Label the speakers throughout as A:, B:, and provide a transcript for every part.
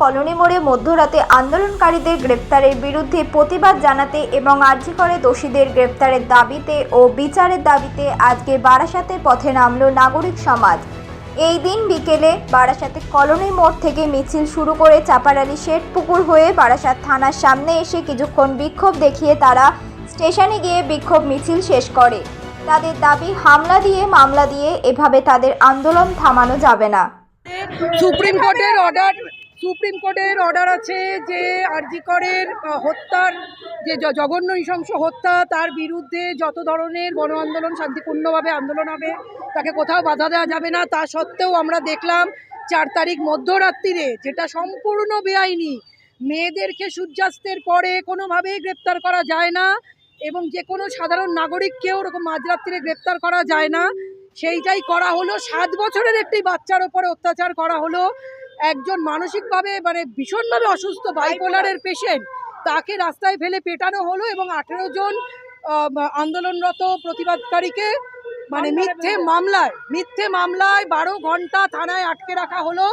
A: Colony মোড়ে মধ্যরাতে আন্দোলনকারীদের গ্রেপ্তারের বিরুদ্ধে প্রতিবাদ জানাতে এবং আর্জি করে দোষীদের গ্রেপ্তারের দাবিতে ও বিচারের দাবিতে আজকে বারাসাতের পথে নামল নাগরিক সমাজ। এই দিন বিকেলে বারাসাতে কলোনি মোড় থেকে মিছিল শুরু করে চাপারালি শেঠ পুকুর হয়ে বারাসাত থানার সামনে এসে কিছুক্ষণ বিক্ষোভ দেখিয়ে তারা স্টেশনে গিয়ে বিক্ষোভ মিছিল শেষ করে। তাদের দাবি, হামলা দিয়ে মামলা দিয়ে এভাবে তাদের আন্দোলন থামানো যাবে না।
B: সুপ্রিম কোর্টের অর্ডার সুপ্রিম কোর্টের অর্ডার আছে যে আরজিকরের হত্যার, যে জঘন্য নৃশংস হত্যা, তার বিরুদ্ধে যত ধরনের গণ আন্দোলন শান্তিপূর্ণভাবে আন্দোলন হবে, তাকে কোথাও বাধা দেওয়া যাবে না। তা সত্ত্বেও আমরা দেখলাম চার তারিখ মধ্যরাত্রিরে যেটা সম্পূর্ণ বেআইনি, মেয়েদেরকে সূর্যাস্তের পরে কোনোভাবেই গ্রেপ্তার করা যায় না এবং যে কোনো সাধারণ নাগরিককেও ওরকম মাঝরাত্রিরে গ্রেপ্তার করা যায় না। সেইটাই করা হলো, সাত বছরের একটি বাচ্চার ওপরে অত্যাচার করা হলো। একজন মানসিকভাবে মানে ভীষণভাবে অসুস্থ বাইপোলারের পেশেন্ট তাকে রাস্তায় ফেলে পেটানো হলো এবং আঠেরো জন আন্দোলনরত প্রতিবাদকারীকে মানে মিথ্যে মামলায় মিথ্যে মামলায় বারো ঘণ্টা থানায় আটকে রাখা হলো।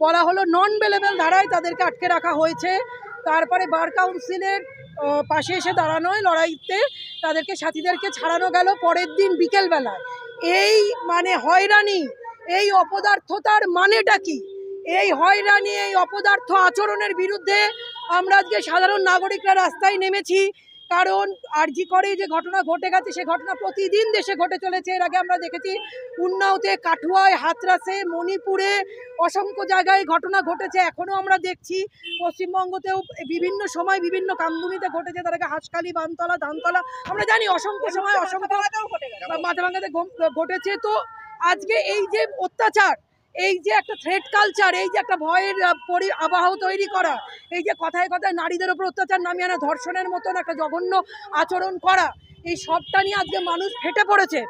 B: বলা হলো নন বেলেবেল ধারায় তাদেরকে আটকে রাখা হয়েছে। তারপরে বার কাউন্সিলের পাশে এসে দাঁড়ানোয় লড়াইতে তাদেরকে সাথীদেরকে ছাড়ানো গেল পরের দিন বিকেলবেলায়। এই মানে হয়রানি এই অপদার্থতার মানেটা কি? এই হয়রানি এই অপদার্থ আচরণের বিরুদ্ধে আমরা আজকে সাধারণ নাগরিকরা রাস্তায় নেমেছি। কারণ আরজি করে যে ঘটনা ঘটে গেছে সে ঘটনা প্রতিদিন দেশে ঘটে চলেছে। এর আগে আমরা দেখেছি উন্নাওতে কাঠুয়ায় হাতরাসে মণিপুরে অসংখ্য জায়গায় ঘটনা ঘটেছে। এখনও আমরা দেখছি পশ্চিমবঙ্গতেও বিভিন্ন সময় বিভিন্ন কামদুনিতে ঘটেছে। তার আগে হাঁসখালি বানতলা ধানতলা আমরা জানি অসংখ্য সময় অসংখ্য মাথা ভাঙাতে ঘটেছে। তো আজকে এই যে অত্যাচার এই যে একটা থ্রেড কালচার এই যে একটা ভয়ের পরি, আবহ তৈরি করা, এই যে কথায় কথায় নারীদের ওপর অত্যাচার নামিয়ে আনা, ধর্ষণের মতন একটা জঘন্য আচরণ করা, এই সবটা নিয়ে আজকে মানুষ ফেটে পড়েছে।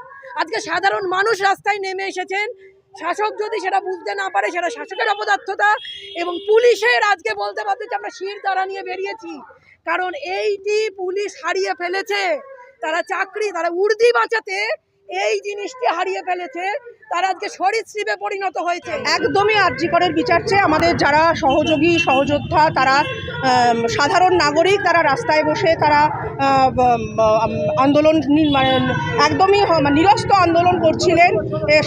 B: আজকে সাধারণ মানুষ রাস্তায় নেমে এসেছেন। শাসক যদি সেটা বুঝতে না পারে, সেটা শাসকের অপদার্থতা এবং পুলিশের আজকে বলতে পারতে যে আমরা শির দ্বারা নিয়ে বেরিয়েছি। কারণ এইটি পুলিশ হারিয়ে ফেলেছে। তারা চাকরি, তারা উর্দি বাঁচাতে এই জিনিসটি হারিয়ে ফেলেছে। তারা আজকে সরীসৃপে পরিণত হয়েছে।
C: একদমই আর্যিকরের বিচার চেয়ে আমাদের যারা সহযোগী, সহযোদ্ধা, তারা সাধারণ নাগরিক, তারা রাস্তায় বসে তারা আন্দোলন মানে একদমই মানে নিরস্ত আন্দোলন করছিলেন।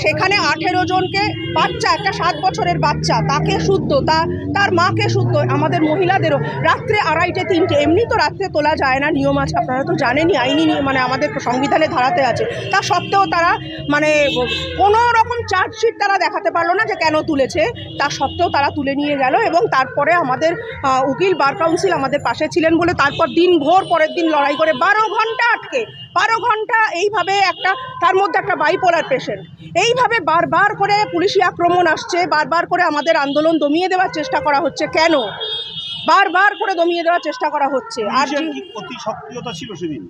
C: সেখানে আঠেরো জনকে বাচ্চা, একটা সাত বছরের বাচ্চা, তাকে শুদ্ধ, তা, তার মাকে শুদ্ধ, আমাদের মহিলাদেরও। রাত্রে আড়াইটে, তিনটে, এমনি তো রাত্রে তোলা যায় না, নিয়ম আছে, আপনারা তো জানেনই, আইনি মানে আমাদের সংবিধানে ধারাতে আছে। তা সত্ত্বেও তারা মানে কোনো রকম চার্জশিট তারা দেখাতে পারল না যে কেন তুলেছে, তা সত্ত্বেও তারা তুলে নিয়ে গেল এবং তারপরে আমাদের উকিল বার কাউন্সিল আমাদের পাশে ছিলেন বলে তারপর দিন ভোর পরের দিন লড়াই করে বারো ঘণ্টা আটকে বারো ঘণ্টা এইভাবে একটা তার মধ্যে একটা বাইপোলার পেশেন্ট এইভাবে বারবার করে পুলিশি আক্রমণ আসছে বারবার করে আমাদের আন্দোলন দমিয়ে দেওয়ার চেষ্টা করা হচ্ছে। কেন? বারবার করে দমিয়ে দেওয়ার চেষ্টা করা হচ্ছে। আর
D: অতি সক্রিয়তা ছিল সেদিন?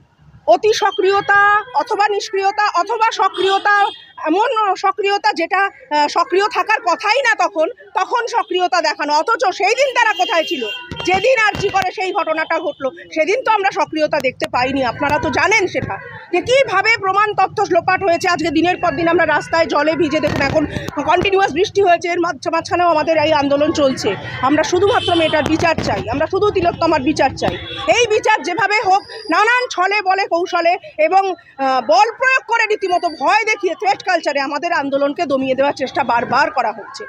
C: অতি সক্রিয়তা অথবা নিষ্ক্রিয়তা অথবা সক্রিয়তা এমন সক্রিয়তা যেটা সক্রিয় থাকার কথাই না তখন তখন সক্রিয়তা দেখানো। অথচ সেই দিন তারা কোথায় ছিল? যেদিন আর জি করে সেই ঘটনাটা ঘটলো, সেদিন তো আমরা সক্রিয়তা দেখতে পাইনি। আপনারা তো জানেন সেটা। যে কীভাবে প্রমাণ তথ্য লোপাট হয়েছে আজকে দিনের পর দিন, আমরা রাস্তায় জলে ভিজে দেখুন, এখন কন্টিনিউয়াস বৃষ্টি হয়েছে, এর মাঝ- মাঝখানেও আমাদের এই আন্দোলন চলছে। আমরা শুধুমাত্র মেয়েটার বিচার চাই, আমরা শুধু তিলোত্তমার বিচার চাই। এই বিচার যেভাবে হোক, নানান ছলে বলে কৌশলে এবং বল প্রয়োগ করে রীতিমতো ভয় দেখিয়ে থ্রেট কালচারে আমাদের আন্দোলনকে দমিয়ে দেওয়ার চেষ্টা বারবার করা হচ্ছে।